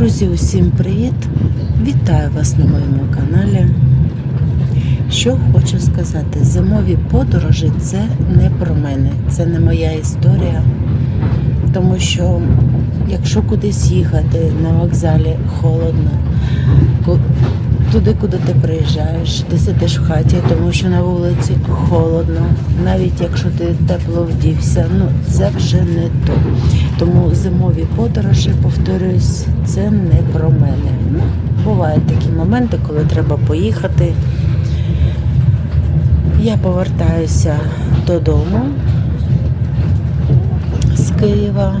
Друзі, усім привіт! Вітаю вас на моєму каналі. Що хочу сказати, зимові подорожі це не про мене, це не моя історія. Тому що якщо кудись їхати на вокзалі холодно, туди, куди ти приїжджаєш, ти сидиш в хаті, тому що на вулиці холодно, навіть якщо ти тепло вдівся, ну це вже не то. Тому зимові подорожі, повторюсь, це не про мене. Ну, бувають такі моменти, коли треба поїхати. Я повертаюся додому з Києва.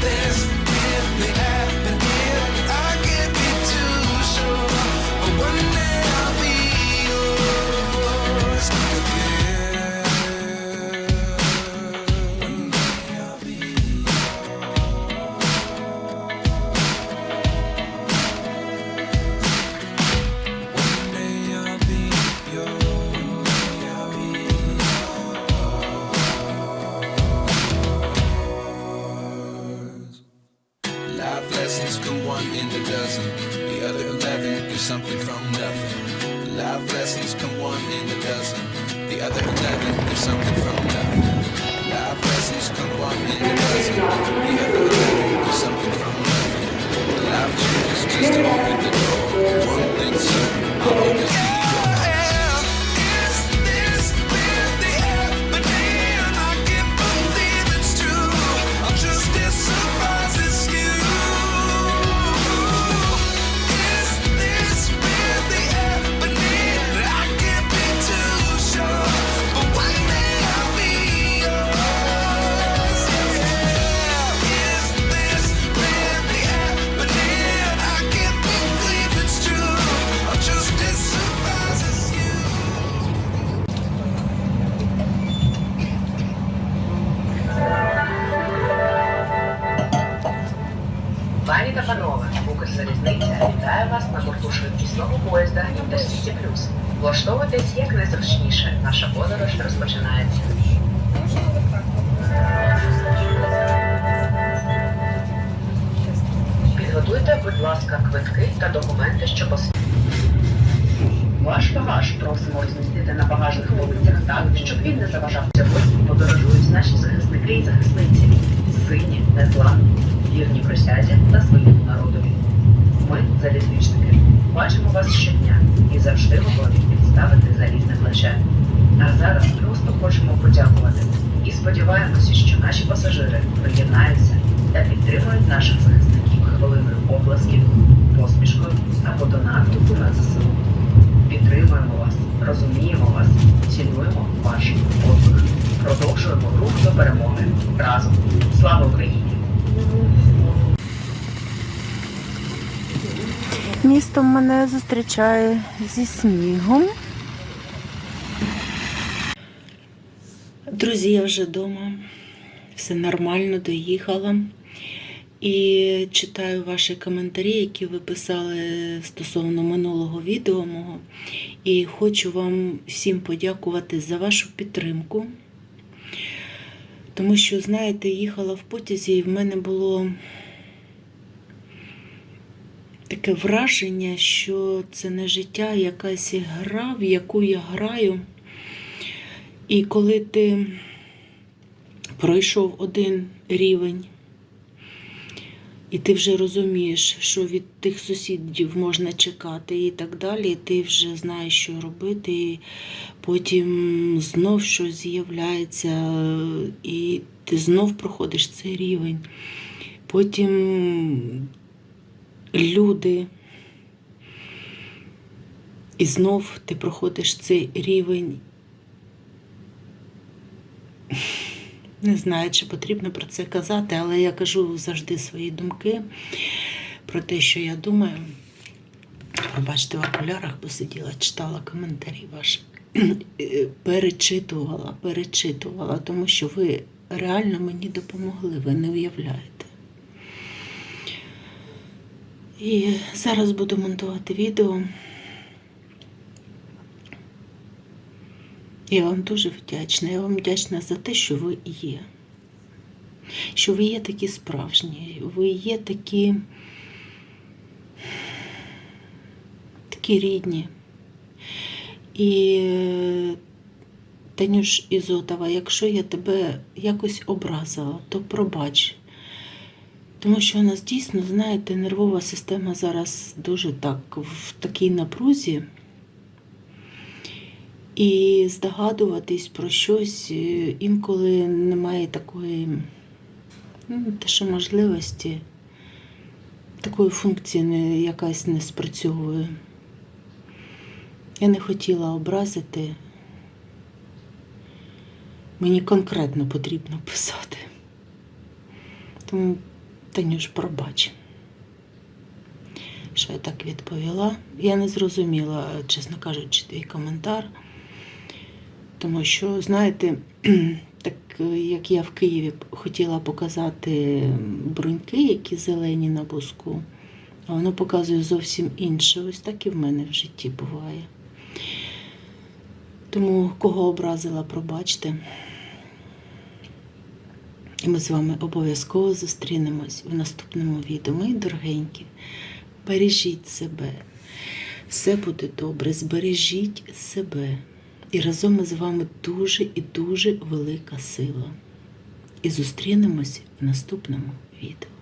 this. Пані та панове, Укрзалізниця вітає вас на борту швидкісного поїзда Інтерсіті Плюс. Влаштовуйтесь як найзручніше. Наша подорож розпочинається. Підготуйте, будь ласка, квитки та документи, що посвідчують. Ваш багаж просимо розмістити на багажних полицях так, щоб він не заважав сьогодні. Подорожують наші захисники і захисниці. Сині, незламні, вірні присязі та своєму народові. Ми, залізничники, бачимо вас щодня і завжди готові підставити залізне плече. А зараз просто хочемо подякувати і сподіваємося, що наші пасажири приєднаються та підтримують наших захисників хвилиною оплесків, посмішкою або донату на ЗСУ. Підтримуємо вас, розуміємо вас, цінуємо ваш подвиг. Продовжуємо рух до перемоги разом. Слава Україні! Місто мене зустрічає зі снігом. Друзі, я вже вдома. Все нормально, доїхала. І читаю ваші коментарі, які ви писали стосовно минулого відео мого. І хочу вам всім подякувати за вашу підтримку. Тому що, знаєте, їхала в потязі, і в мене було таке враження, що це не життя, якась гра, в яку я граю. І коли ти пройшов один рівень, і ти вже розумієш, що від тих сусідів можна чекати і так далі, ти вже знаєш, що робити, і потім знов щось з'являється, і ти знов проходиш цей рівень. Потім люди. І знов ти проходиш цей рівень. Не знаю, чи потрібно про це казати, але я кажу завжди свої думки про те, що я думаю. Пробачте, в окулярах посиділа, читала коментарі ваші. Перечитувала, перечитувала, тому що ви реально мені допомогли, ви не уявляєте. І зараз буду монтувати відео. Я вам дуже вдячна. Я вам вдячна за те, що ви є. Що ви є такі справжні, ви є такі, такі рідні. І Танюш Ізотова, якщо я тебе якось образила, то пробач. Тому що у нас дійсно, знаєте, нервова система зараз дуже так в такій напрузі. І здогадуватись про щось е, інколи немає такої, ну, те, можливості, такої функції не, якась не спрацьовує. Я не хотіла образити. Мені конкретно потрібно писати. Тому, Танюш, пробач, що я так відповіла. Я не зрозуміла, чесно кажучи, твій коментар. Тому що, знаєте, так як я в Києві хотіла показати бруньки, які зелені на буску, а воно показує зовсім інше. Ось так і в мене в житті буває. Тому кого образила, пробачте. І ми з вами обов'язково зустрінемось в наступному відео. Мої дорогенькі, бережіть себе. Все буде добре, збережіть себе. І разом ми з вами дуже і дуже велика сила. І зустрінемось в наступному відео.